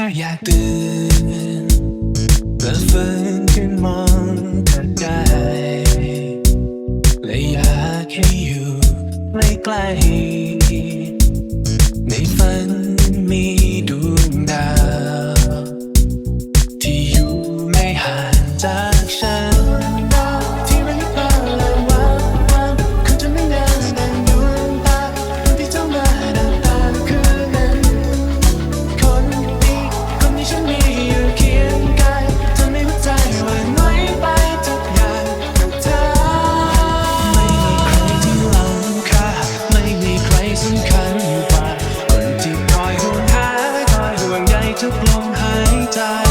ค่อยากตื่นเพื่อฟื้นขึ้นมองเธอได้และอยากให้อยู่ไม่ไกลในฝันมีดู ทุกลมหายใจ